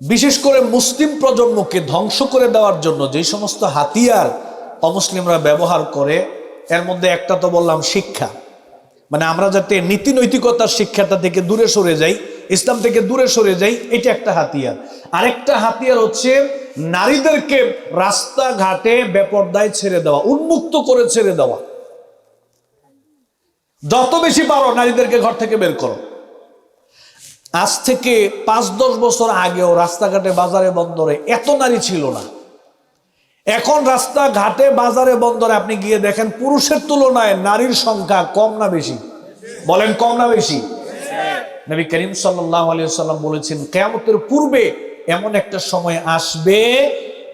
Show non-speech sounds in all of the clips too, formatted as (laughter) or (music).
বিশেষ করে মুসলিম প্রজন্মকে ধ্বংস করে দেওয়ার জন্য যে সমস্ত হাতিয়ার অমুসলিমরা ব্যবহার করে, এর মধ্যে একটা তো বললাম শিক্ষা। মানে আমরা যাতে নীতি নৈতিকতার শিক্ষাটা থেকে দূরে সরে যাই, ইসলাম থেকে দূরে সরে যাই, এটা একটা হাতিয়ার। আরেকটা হাতিয়ার হচ্ছে নারীদেরকে রাস্তাঘাটে বেপর্দায় ছেড়ে দেওয়া, উন্মুক্ত করে ছেড়ে দেওয়া। যত বেশি পারো নারীদেরকে ঘর থেকে বের করো। আজ থেকে পাঁচ, দশ বছর আগেও রাস্তাঘাটে বাজারে, বন্দরে এত নারী ছিল না। এখন রাস্তাঘাটে, বাজারে, বন্দরে আপনি গিয়ে দেখেন পুরুষের তুলনায় নারীর সংখ্যা কম না বেশি। বলেন কম না বেশি। নবী করিম সাল্লাম বলেছেন কেমতের পূর্বে এমন একটা সময় আসবে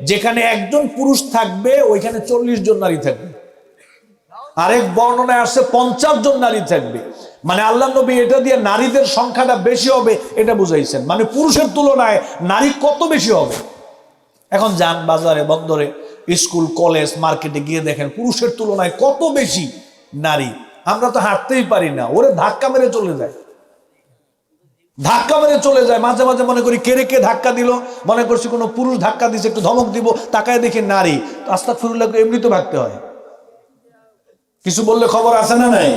যেখানে একজন পুরুষ থাকবে, ওইখানে চল্লিশ জন নারী থাকবে। আরেক বর্ণনায় আসছে পঞ্চাশ জন নারী থাকবে। মানে আল্লাহ নবী এটা দিয়ে নারীদের সংখ্যাটা বেশি হবে, এটা বুঝাইছেন। মানে পুরুষের তুলনায় নারী কত বেশি হবে? এখন যান বাজারে, বন্দরে, স্কুল, কলেজ, মার্কেটে গিয়ে দেখেন পুরুষের তুলনায় কত বেশি নারী। আমরা তো হাঁটতেই পারি না, ওরে ধাক্কা মেরে চলে যায়। ধাক্কা মেরে চলে যায়, মাঝে মাঝে মনে করি কেড়ে কে ধাক্কা দিল, মনে করছি কোনো পুরুষ ধাক্কা দিছে, একটু ধমক দিব, তাকায় দেখি নারী। আস্তা ফুরুল্লাহ এমনি তো ভাগতে হয়। কিছু বললে খবর আছে না নাই?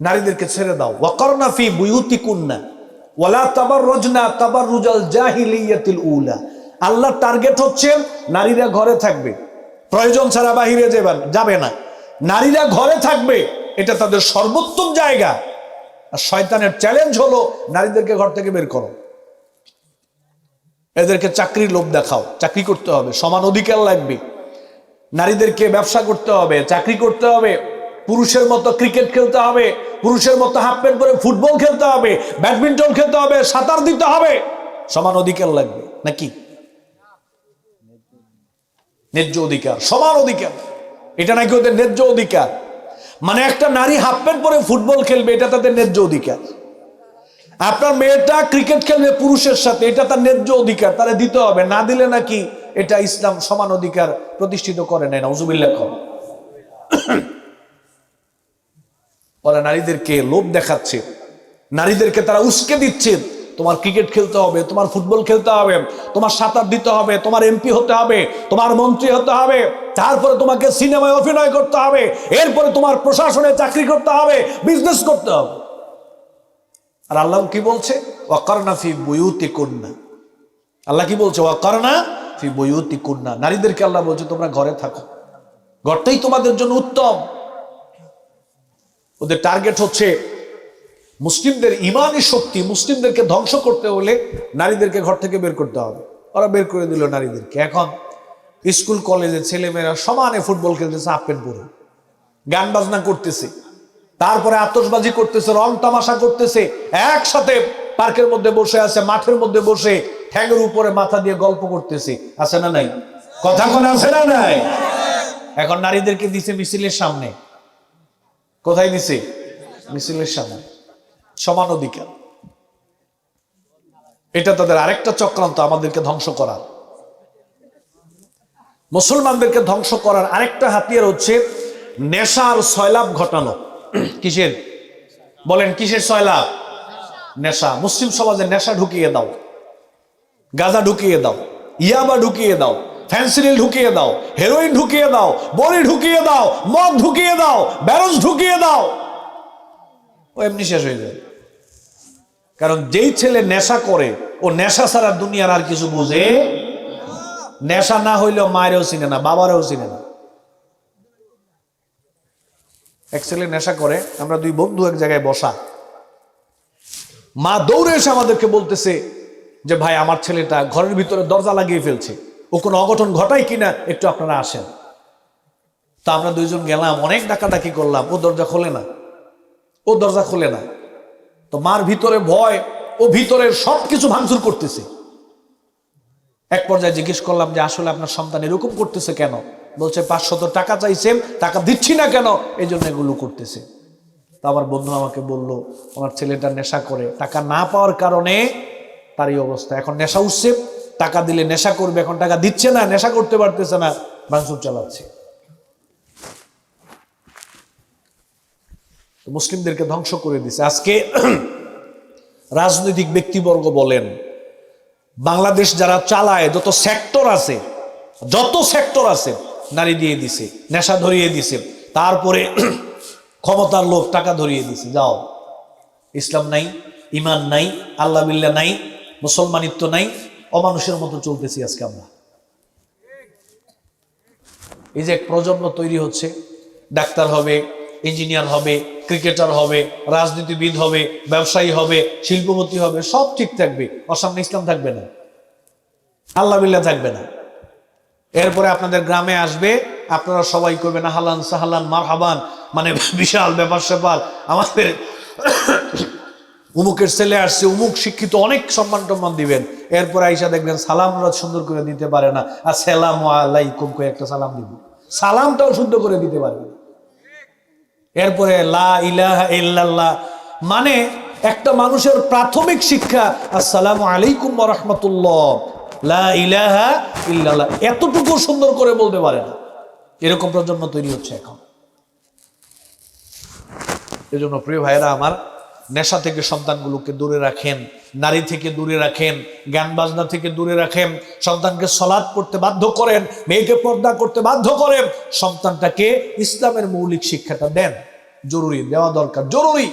নারীদেরকে ছেড়ে দাও। ওয়াকরনা ফি বুয়ুতি কুন্না ওয়ালা তাবার রজনা তাবার রুজাল জাহিলিয়াতিল উলা। আল্লাহ টার্গেট হচ্ছে নারীরা ঘরে থাকবে। প্রয়োজন ছাড়া বাহিরে যাবেন যাবে না। নারীরা ঘরে থাকবে, এটা তাদের সর্বোত্তম জায়গা। আর শয়তানের চ্যালেঞ্জ হলো নারীদেরকে ঘর থেকে বের করো। এদেরকে চাকরির লোভ দেখাও। চাকরি করতে হবে। সমান অধিকার লাগবে। নারীদেরকে ব্যবসা করতে হবে, চাকরি করতে হবে। পুরুষের মতো ক্রিকেট খেলতে হবে, পুরুষের মতো হাফ প্যান্ট পরে ফুটবল খেলতে হবে ব্যাডমিন্টন খেলতে হবে, সাঁতার দিতে হবে। সমান অধিকার লাগবে, নাকি? ন্যায্য অধিকার, সমান অধিকার। এটা নাকি ওদের ন্যায্য অধিকার? মানে একটা নারী হাফ প্যান্ট পরে ফুটবল খেলবে, এটা তাদের ন্যায্য অধিকার। আপনার মেয়েটা ক্রিকেট খেলবে পুরুষের সাথে, এটা তার ন্যায্য অধিকার তারা দিতে হবে। না দিলে নাকি এটা ইসলাম সমান অধিকার প্রতিষ্ঠিত করে নেয় না উজুবিল্লাহ বলে নারীদেরকে লোভ দেখাচ্ছে, নারীদেরকে তারা উস্কে দিচ্ছে। তোমার ক্রিকেট খেলতে হবে, তোমার ফুটবল খেলতে হবে, তোমার সাঁতার দিতে হবে, তোমার এমপি হতে হবে, তোমার মন্ত্রী হতে হবে, তারপরে তোমাকে সিনেমায় অভিনয় করতে হবে, এরপরে তোমার প্রশাসনে চাকরি করতে হবে বিজনেস করতে হবে। আর আল্লাহ কি বলছে? ওয়াকারনা ফি বইউতি কন্যা আল্লাহ কি বলছে? ওয়াকারনা ফি বইউতি কন্যা নারীদেরকে আল্লাহ বলছে, তোমরা ঘরে থাকো। ঘরটাই তোমাদের জন্য উত্তম। ওদের টার্গেট হচ্ছে মুসলিমদের ইমানি শক্তি, মুসলিমদেরকে ধ্বংস করতে হলে নারীদেরকে ঘর থেকে বের করতে হবে। ওরা বের করে দিল নারীদেরকে। এখন স্কুল, কলেজে ছেলেমেয়েরা সমানে ফুটবল খেলতেছে প্যান্ট পরে গান বাজনা করতেছে। তারপরে আতসবাজি করতেছে, রং তামাশা করতেছে। একসাথে পার্কের মধ্যে বসে আছে, মাঠের মধ্যে বসে ঠ্যাঙের উপরে মাথা দিয়ে গল্প করতেছে। আছে না নাই? কথা কোন আছে না নাই? এখন নারীদেরকে দিছে মিছিলের সামনে। কোথায় দিছে মিছিলের সামনে। সমান অধিকার। এটা তাদের আরেকটা চক্রান্ত, আমাদেরকে ধ্বংস করার। মুসলমানদেরকে ধ্বংস করার আরেকটা হাতিয়ার হচ্ছে নেশার সয়লাভ ঘটানো। কিসের? বলেন, কিসের সয়লাভ নেশা। মুসলিম সমাজে নেশা ঢুকিয়ে দাও। গাঁজা ঢুকিয়ে দাও। ইয়াবা ঢুকিয়ে দাও। ফ্যান্সিলিল ঢুকিয়ে দাও, হেরোইন ঢুকিয়ে দাও, বড়ি ঢুকিয়ে দাও, মদ ঢুকিয়ে দাও ব্যারস ঢুকিয়ে দাও। ও এমনি শেষ হয়ে যায়। কারণ যেই ছেলে নেশা করে, ও নেশা ছাড়া দুনিয়ার আর কিছু বুঝে? নেশা না হইলেও মায়েরও চিনে না, বাবারও চিনে না। এক ছেলে নেশা করে, আমরা দুই বন্ধু এক জায়গায় বসা। মা দৌড়ে এসে আমাদেরকে বলতেছে যে, ভাই, আমার ছেলেটা ঘরের ভিতরে দরজা লাগিয়ে ফেলছে। ও কোনো অঘটন ঘটায় কিনা একটু আপনারা আসেন। তা আমরা দুইজন গেলাম, অনেক ডাকাডাকি করলাম, ও দরজা খোলে না, ও দরজা খোলে না। তো মার ভিতরে ভয়, ও ভিতরে সব কিছু ভাঙচুর করতেছে। এক পর্যায়ে জিজ্ঞেস করলাম যে, আসলে আপনার সন্তান এরকম করতেছে কেন? বলছে, পাঁচশত টাকা চাইছেন, টাকা দিচ্ছি না কেন? এই জন্য এগুলো করতেছে। তা আমার বন্ধু আমাকে বলল আমার ছেলেটা নেশা করে, টাকা না পাওয়ার কারণে তার এই অবস্থা। এখন নেশা উঠছে টাকা দিলে নেশা করবে, এখন টাকা দিচ্ছে না, নেশা করতে পারতেছে না, ভাঙচুর চালাচ্ছে। মুসলিমদেরকে ধ্বংস করে দিছে। আজকে (clears throat) রাজনৈতিক ব্যক্তিবর্গ বলেন, বাংলাদেশ যারা চালায়, যত সেক্টর আছে, যত সেক্টর আছে, নারী দিয়ে দিছে, নেশা ধরিয়ে দিছে, তারপরে (clears throat) ক্ষমতার লোক টাকা ধরিয়ে দিছে। যাও, ইসলাম নাই, ইমান নাই, আল্লাহ বিল্লাহ নাই, মুসলমানিত্ব নাই অমানুষের মতো চলতেছি আজকে আমরা। এই যে এক প্রজন্ম তৈরি হচ্ছে, ডাক্তার হবে, ইঞ্জিনিয়ার হবে, ক্রিকেটার হবে, রাজনীতিবিদ হবে, ব্যবসায়ী হবে, শিল্পপতি হবে, সব ঠিক থাকবে। অসামনে ইসলাম থাকবে না। আল্লাহ বিল্লাহ থাকবে না। এরপরে আপনাদের গ্রামে আসবে, আপনারা সবাই করবেন হালান সাহালান মার হাবান মানে বিশাল ব্যাপার স্যাপার আমাদের উমুকের ছেলে আসছে, উমুক শিক্ষিত, অনেক সম্মান টম্মান দিবেন। এরপর আইসা দেখবেন সালামরা সুন্দর করে দিতে পারে না। আর সালাম আলাইকুম করে একটা সালাম দিব। সালামটাও শুদ্ধ করে দিতে পারবে এরপরে লা ইলাহা মানে একটা মানুষের প্রাথমিক শিক্ষা, আসসালামু আলাইকুম রাহমাতুল্লাহ। লা ইলাহা ইল্লাল্লাহ। এতটুকু সুন্দর করে বলতে পারে না। এরকম প্রজন্ম তৈরি হচ্ছে এখন। এজন্য প্রিয় ভাইয়েরা আমার নেশা থেকে সন্তানগুলোকে দূরে রাখেন, নারী থেকে দূরে রাখেন জ্ঞান বাজনা থেকে দূরে রাখেন, সন্তানকে সলাদ করতে বাধ্য করেন, মেয়েকে পর্দা করতে বাধ্য করেন, সন্তানটাকে ইসলামের মৌলিক শিক্ষাটা দেন। জরুরি, দেওয়া দরকার, জরুরি।